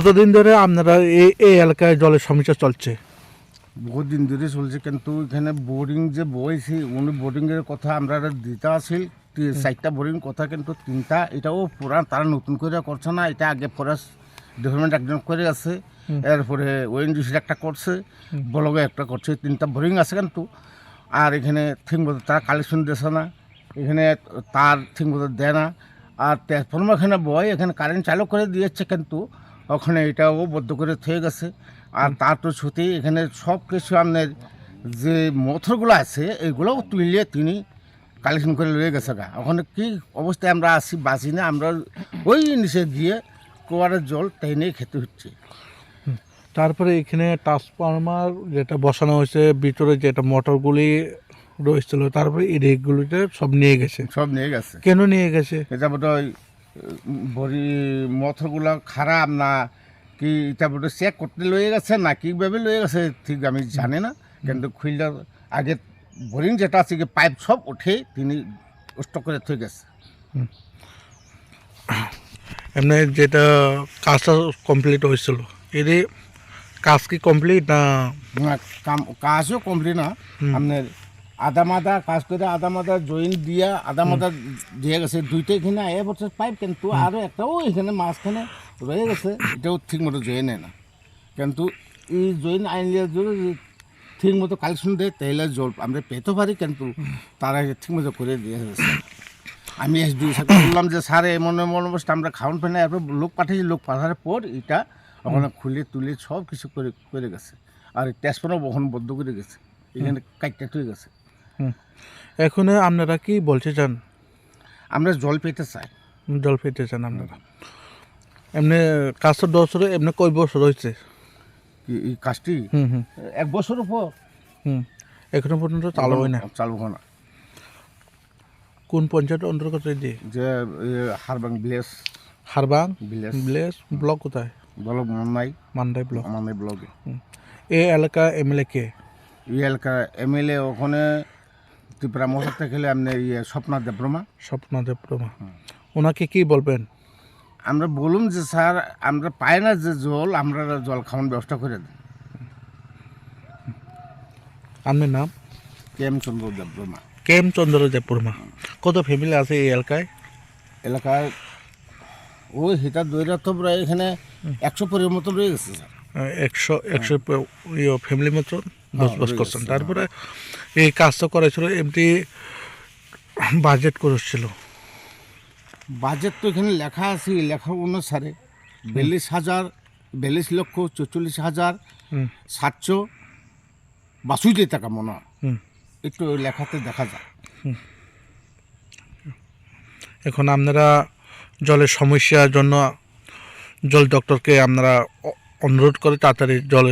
কতদিন ধরে আপনারা এই এই এলাকায় জলের সমস্যা চলছে? বহুত দিন ধরে চলছে কিন্তু এখানে বোরিং যে বইছি উনি বোরিংয়ের কথা আমরা দিতে আসিল। চারটা বোরিং কথা কিন্তু তিনটা এটাও পুরা তারা নতুন করে করছে না এটা আগে ফরেস্ট ডিপার্টমেন্ট একজন করে আছে। এরপরে ওএনজিসির একটা করছে ব্লগে একটা করছে তিনটা বোরিং আছে কিন্তু। আর এখানে ঠিক মতো তারা কালেকশন দিয়েছে না এখানে তার ঠিক মতো দেয় না। আর ট্রান্সফর্মার এখানে বয় এখানে কারেন্ট চালু করে দিয়েছে কিন্তু। ওখানে এটাও বদ্ধ করে থেকে গেছে। আর তার তো সত্যি এখানে সব কিছু আপনার যে মথরগুলো আছে এগুলোও তুলিয়ে তিনি কালেকশন করে লয়ে গেছে গা। ওখানে কি অবস্থায় আমরা আসি বাঁচি না আমরা ওই নিচে গিয়ে কুয়ারের জল টেনে খেতে হচ্ছে। তারপরে এখানে ট্রান্সফরমার যেটা বসানো হয়েছে ভিতরে যেটা মোটরগুলি রয়েছিল তারপরে এই রেকগুলিতে সব নিয়ে গেছে। সব নিয়ে গেছে। কেন নিয়ে গেছে? এটা বোধ বড়ি মথরগুলো খারাপ না কি এটা বোধ চেক করতে লয়ে গেছে না কীভাবে লয়ে গেছে ঠিক আমি জানি না। কিন্তু খুললে আগে বোরিং যেটা আছে কি পাইপ সব উঠে তিনি স্টক করে থয়ে গেছে। এমনি যেটা কাজটা কমপ্লিট হয়েছিল এর কাজ কি কমপ্লিট না? না, কাম কাজও কমপ্লিট না। আপনার আদা মাদা কাজ করে আদা মাদা জয়েন দিয়া আদা মাদা দিয়ে গেছে দুইটা এখানে এ বছর পাইপ কিন্তু আরও একটাও এখানে মাঝখানে রয়ে গেছে এটাও ঠিক মতো জয়েন হয় না। কিন্তু এই জয়েন আইনলে ঠিক মতো কালেকশন দেয় তাহলে জল আমরা পেতে পারি কিন্তু তারা ঠিক মতো করে দিয়ে গেছে। আমি এস দুই সাথে বললাম যে স্যার এমন এমন অবস্থা আমরা খাওয়ান না। এরপর লোক পাঠিয়েছি লোক পাঠানোর পর এটা ওখানে খুলে তুলে সব কিছু করে করে গেছে। আর ট্যাসপারও বহন বদ্ধ করে গেছে। এখানে কাইটটা হয়ে গেছে। এখন আপনারা কি বলতে চান? আমরা জল পেতে চাই। জল পেতে চান আপনারা। এমনি কাজটা দশ বছর এমনি কয় বছর হয়েছে? এই কাজটি? হুম হুম। এক বছরের পর হুম এখনও পর্যন্ত চালু হয় না। চালু হয় না। কোন পঞ্চায়েত অন্তর্গত দিয়ে যে? Harbang village. Harbang village. Village block কোথায়? ব্লক নাই মান্দাই ব্লক। আমাদের ব্লকে। এই এলাকা এমএলএ কে? এই এলাকার এমএলএ ওখানে ত্রিপুরা মশার থেকে আপনি ইয়ে স্বপ্না দেব্রমা স্বপ্নদেব প্রমা ওনাকে কি বলবেন? আমরা বলুন যে স্যার আমরা পাই না যে জল আমরা জল খাওয়ানোর ব্যবস্থা করে দিন। আপনার নাম? কেম চন্দ্র দেব্রমা কেম চন্দ্র দেবপুরমা কত ফ্যামিলি আছে এই এলাকায়? এলাকায় ওই হিটার দইরা তো প্রায় এখানে একশো পরিবার মতো রয়ে গেছে স্যার। একশো একশো ফ্যামিলি মতো বসবাস করছেন। তারপরে এই কাজটা করেছিল এমনি বাজেট করেছিল। বাজেট তো এখানে লেখা আছে লেখা অনুসারে বিয়াল্লিশ হাজার বিয়াল্লিশ লক্ষ চৌচল্লিশ হাজার সাতশো বাষট্টি টাকা মনে হয়। হুম। একটু লেখাতে দেখা যায় এখন আপনারা জলের সমস্যার জন্য জল ডক্টরকে আপনারা অনুরোধ করে তাড়াতাড়ি জলের